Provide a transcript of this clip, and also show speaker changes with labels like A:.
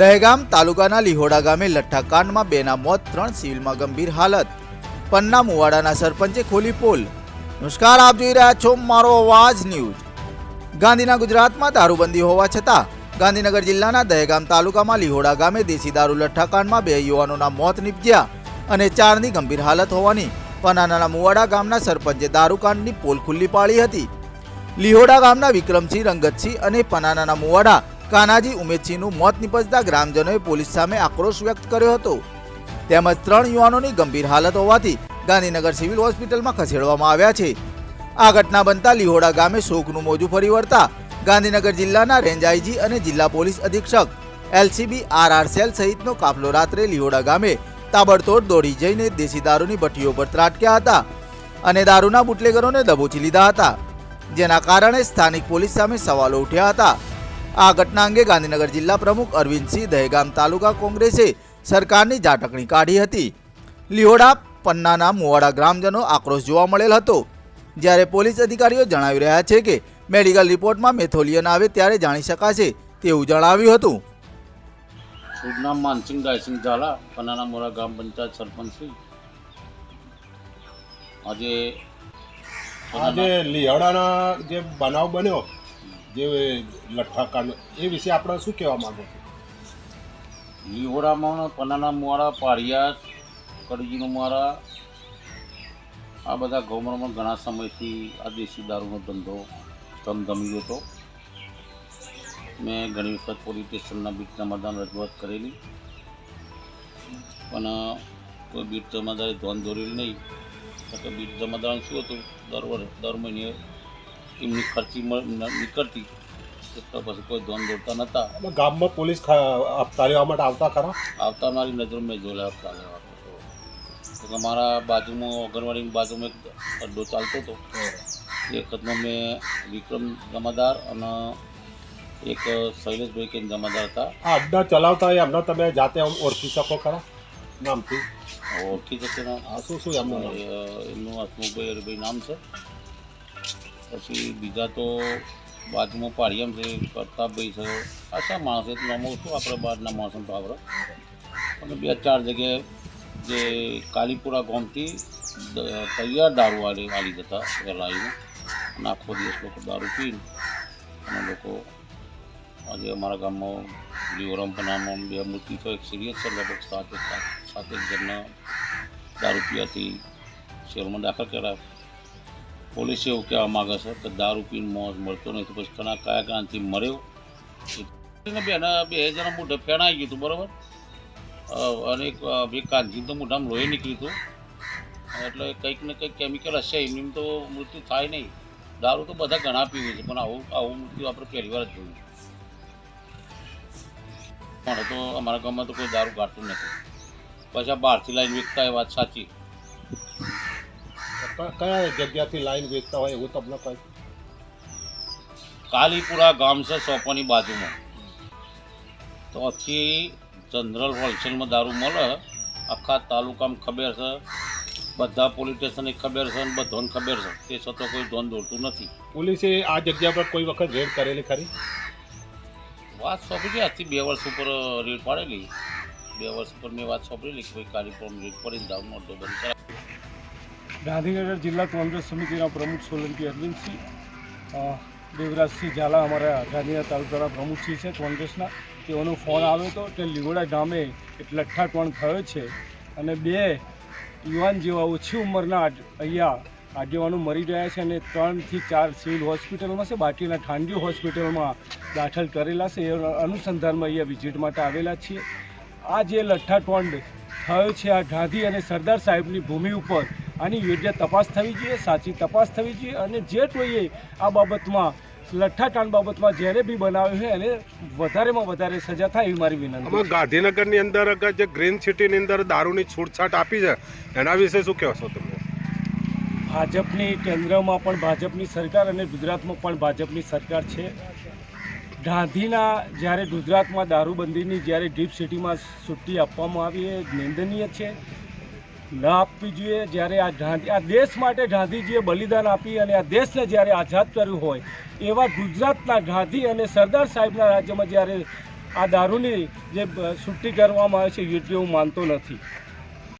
A: દહેગામ તાલુકાના લીહોડા ગામે લઠ્ઠાકાંડમાં બેના મોત, ત્રણ સિવિલમાં ગંભીર હાલત. પન્ના મુવાડાના સરપંચે ખોલી પોલ. નમસ્કાર આપ જોઈ રહ્યા છો મારો અવાજ ન્યૂઝ. ગાંધીના ગુજરાતમાં દારૂબંધી હોવા છતાં, ગાંધીનગર જિલ્લાના દહેગામ તાલુકામાં લીહોડા ગામે દેશી દારૂ લઠ્ઠાકાંડમાં બે યુવાનોના મોત નીપજ્યા અને ચારની ગંભીર હાલત હોવાની પનાનાના મુવાડા ગામના સરપંચે દારૂકાંડની પોલ ખુલ્લી પાડી હતી. લીહોડા ગામના વિક્રમસિંહ, રંગતસિંહ અને પનાનાના મુવાડા કાનાજી ઉમેદસિંહનું મોત નિપજતા ગ્રામજનોએ પોલીસ સામે આક્રોશ વ્યક્ત કર્યો હતો. તેમજ ત્રણ યુવાનોની ગંભીર હાલત હોવાથી ગાંધીનગર સિવિલ હોસ્પિટલમાં ખસેડવામાં આવ્યા છે. આ ઘટના બનતા લીહોડા ગામે શોકનું મોજું ફરી વળતા ગાંધીનગર જિલ્લાના રેન્જ આઈજી અને જિલ્લા પોલીસ અધિક્ષક એલસીબી આરઆર સેલ સહિતનો કાફલો રાત્રે લિહોડા ગામે તાબડતોડ દોડી જઈને દેશી દારૂની ભઠ્ઠીઓ પર ત્રાટક્યા હતા અને દારૂના બુટલેગરોને દબોચી લીધા હતા, જેના કારણે સ્થાનિક પોલીસ સામે સવાલો ઉઠ્યા હતા. આ ઘટના અંગે ગાંધીનગર જિલ્લા પ્રમુખ અરવિંદસિંહ દહેગામ તાલુકા કોંગ્રેસે સરકારની ઝાટકણી કાઢી હતી. લિહોડા પન્નાના મુવાડા ગ્રામજનો આક્રોશ જોવા મળેલ હતો. જ્યારે પોલીસ અધિકારીઓ જણાવી રહ્યા છે કે મેડિકલ રિપોર્ટમાં મેથોલિયન આવે ત્યારે જાણી શકાશે તેવું જણાવ્યું હતું.
B: શુભ નામ માનસિંહ ગાયસિંહ ઝાલા પન્નાના મોરા ગ્રામ પંચાયત સરપંચ શ્રી. આજે
C: આજે લિહાડાના જે બનાવ બન્યો જે લઠ્ઠાકાંડ એ વિશે આપણે શું કહેવા માગો છો?
B: લીહોડામાં પનાના મુવાડા પાળિયા કડજીનો મુવાડા, આ બધા ગામડામાં ઘણા સમયથી આ દેશી દારૂનો ધંધો ધમધમી હતો. મેં ઘણી વખત પોલીસ સ્ટેશનના બીટના જમાદાર રજૂઆત કરેલી. પણ કોઈ બીટ જમાદારે ધોન દોરેલી નહીં. કારણ કે બીટ જમાદાર શું હતું? દર વર્ષ દર મહિને એમની ખર્ચી નીકળતી. તો પછી કોઈ ધોન દોડતા નહોતા
C: ગામમાં પોલીસ હપ્તા માટે આવતા ખરા?
B: આવતા મારી નજર મેં જોયેલા હતા. લેવા તો મારા બાજુમાં આંગણવાડીની બાજુમાં એક અડ્ડો ચાલતો હતો. એ વખતમાં મેં વિક્રમ જમાદાર અને એક શૈલેષભાઈ કે જમાદાર હતા.
C: આ અડ્ડા ચલાવતા એમને તમે જાતે ઓળખી શકો ખરા? નામથી?
B: ઓળખી ને
C: આ શું શું એમનું?
B: એમનું હસમુખભાઈ હરિભાઈ નામ છે. પછી બીજા તો બાજુમાં પાડિયામ છે, પ્રતાપભાઈ છે. આશા માણસ એ નામો શું આપણે બહારના માણસો તો અને બે ચાર જગ્યાએ જે કાલીપુરા ગામથી તૈયાર દારૂ આવી આવી જતા વહેલા આવીને. અને આખો દિવસ લોકો દારૂ પીને અને લોકો આજે અમારા ગામમાં લીવરમ પનામાં બે મૃત્યુ તો એક સિરિયસ છે, લગભગ સાત સાત એક જણના દારૂ પીવાથી શહેરમાં દાખલ કર્યા. પોલીસે એવું કહેવા માગે છે કે દારૂ પીને મોત મળતો નથી પછી કના કયા કારણથી મર્યો? બેન બે જણા મોઢે ફેણાઈ ગયું હતું, બરાબર? અને એક બે કાનજી તો મોઢામાં લોહી નીકળ્યું હતું એટલે કંઈક ને કંઈક કેમિકલ હશે, એમની તો મૃત્યુ થાય નહીં. દારૂ તો બધા ઘણા પીવે છે, પણ આવું આવું મૃત્યુ આપણે પહેલી વાર જ જોયું પણ તો અમારા ગામમાં તો કોઈ દારૂ કાઢતું નથી. પછી આ બહારથી લાઈન વિકતા એ વાત સાચી.
C: કયા જગ્યાથી લાઈન વેચતા હોય એવું તમને કહે
B: કાલીપુરા ગામ છે સોપાની બાજુમાં. તો આથી જનરલ હોલસેલમાં દારૂ મળે આખા તાલુકામાં ખબર છે બધા પોલીસ સ્ટેશને ખબર છે અને બધાને ખબર છે. તે છતાં કોઈ ધોન દોડતું નથી.
C: પોલીસે આ જગ્યા પર કોઈ વખત રેડ કરેલી ખરી?
B: વાત સોંપી આજથી બે વર્ષ ઉપર રેડ પાડેલી. બે વર્ષ ઉપર મેં વાત સોંપેલી કે ભાઈ કાલીપુરામાં રેડ પડીને દારૂનો અડ્ડો બંધ કરાય.
D: ગાંધીનગર જિલ્લા કોંગ્રેસ સમિતિના પ્રમુખ સોલંકી અરવિંદસિંહ દેવરાજસિંહ ઝાલા અમારા ગાંધીનગર તાલુકાના પ્રમુખસિંહ છે કોંગ્રેસના. તેઓનો ફોન આવ્યો હતો કે લીવડા ગામે એક લઠ્ઠાટોણ થયો છે અને બે યુવાન જેવા ઓછી ઉંમરના અહીંયા આગેવાનો મરી ગયા છે અને ત્રણથી ચાર સિવિલ હોસ્પિટલમાં છે, બાકીના ખાનગી હોસ્પિટલમાં દાખલ કરેલા છે. એ અનુસંધાનમાં અહીંયા વિઝિટ માટે આવેલા છીએ. આ જે લઠ્ઠાટોંડ થયો છે, આ ગાંધી અને સરદાર સાહેબની ભૂમિ ઉપર આની યોગ્ય તપાસ થવી જોઈએ સાચી તપાસ થવી જોઈએ અને જે જોઈએ આ બાબતમાં લઠ્ઠાકાંડ બાબતમાં જ્યારે બી બનાવ્યું છે એને વધારેમાં વધારે સજા થાય એવી મારી વિનંતી
C: ગાંધીનગરની અંદર જે ગ્રીન સિટીની અંદર દારૂની છૂટછાટ આપી છે એના વિશે શું કહેશો તમે?
D: ભાજપની કેન્દ્રમાં પણ ભાજપની સરકાર અને ગુજરાતમાં પણ ભાજપની સરકાર છે. ગાંધીના જ્યારે ગુજરાતમાં દારૂબંધીની જ્યારે ડીપ સિટીમાં છુટ્ટી આપવામાં આવી એ નિંદનીય છે. ન આપવી જોઈએ. જ્યારે આ ગાંધી આ દેશ માટે ગાંધીજીએ બલિદાન આપી અને આ દેશને જ્યારે આઝાદ કર્યું હોય, એવા ગુજરાતના ગાંધી અને સરદાર સાહેબના રાજ્યમાં જ્યારે આ દારૂની જે છુટ્ટી કરવામાં આવે છે યોગ્ય હું માનતો નથી.